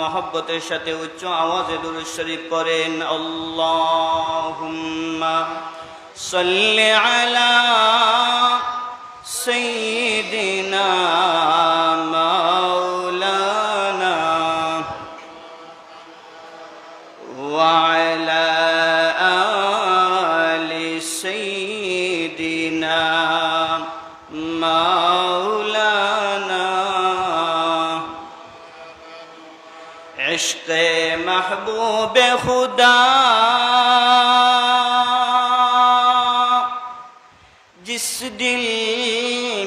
মহব্বতের সাথে উচ্চ আওয়াজে দুরুদ শরীফ পড়েন। আল্লাহুম্মা সাল্লি আলা সাইয়্যিদিনা মাওলানা عشق محبوب خدا جس دل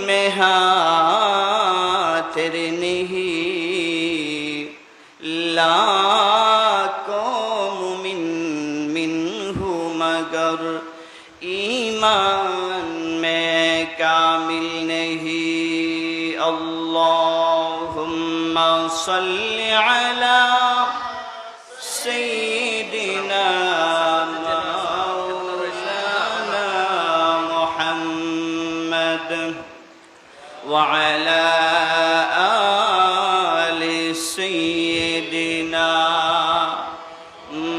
میں ہاتھ نہیں لاکھوں مومن منہ مگر ایمان میں کامل نہیں اللہم صل على سيدنا مولانا محمد وعلى آل سيدنا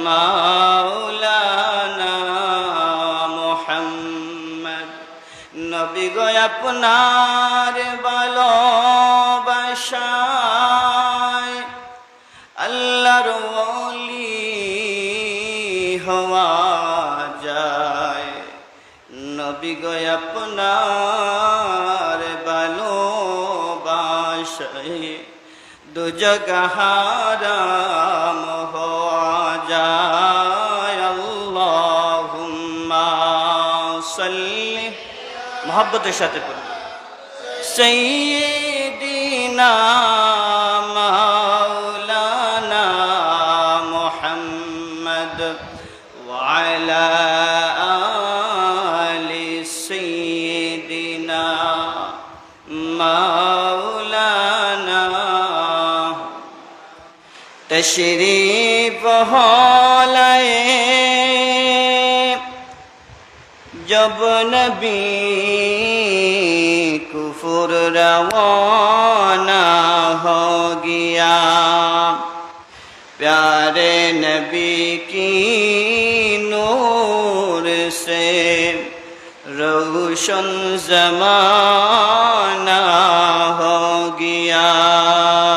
مولانا محمد নবী গো আপনার ভালোবাসায় আল্লাহর ওলি হওয়া যায়। নবী গো আপনার ভালোবাসায় দুজগাহারাম হওয়া যায়। আল্লাহুম্মা মহব্বতের সাথে وعلى آل سيدنا مولانا تشریف لائے جب نبی کفر روانہ ہو گیا پیارے نبی کی روشن زمانہ ہو گیا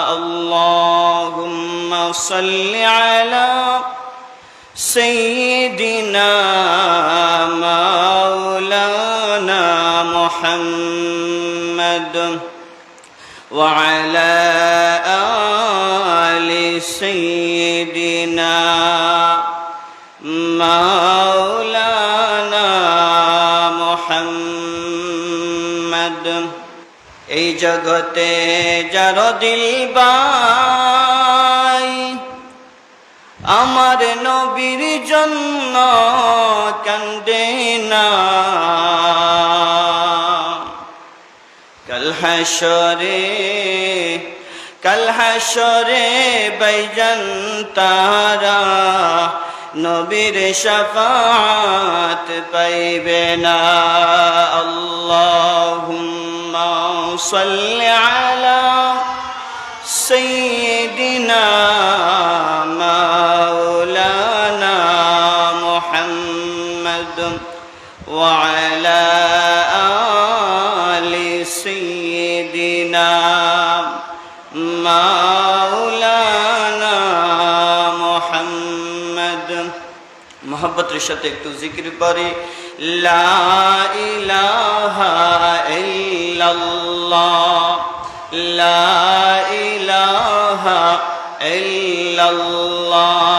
اللہم صل على سیدنا مولانا محمد وعلى آل سيدنا مولانا মোহাম্মদ। এই জগতে যার দিল আমার নবীর জন্য কান্দে না। হাসরে কাল হাসরে বাইজন তারা নবীর শফাত পাইবে না আল্লাহুম্মা সাল্লি আলা সাইয়্যিদিনা মাওলানা মুহাম্মদ ওয়া আলা আলি সাইয়্যিদিনা মা মোহাম্মতের সাথে একটু জিকির করি। লা ইলাহা ইল্লাল্লাহ। লা ইলাহা ইল্লাল্লাহ।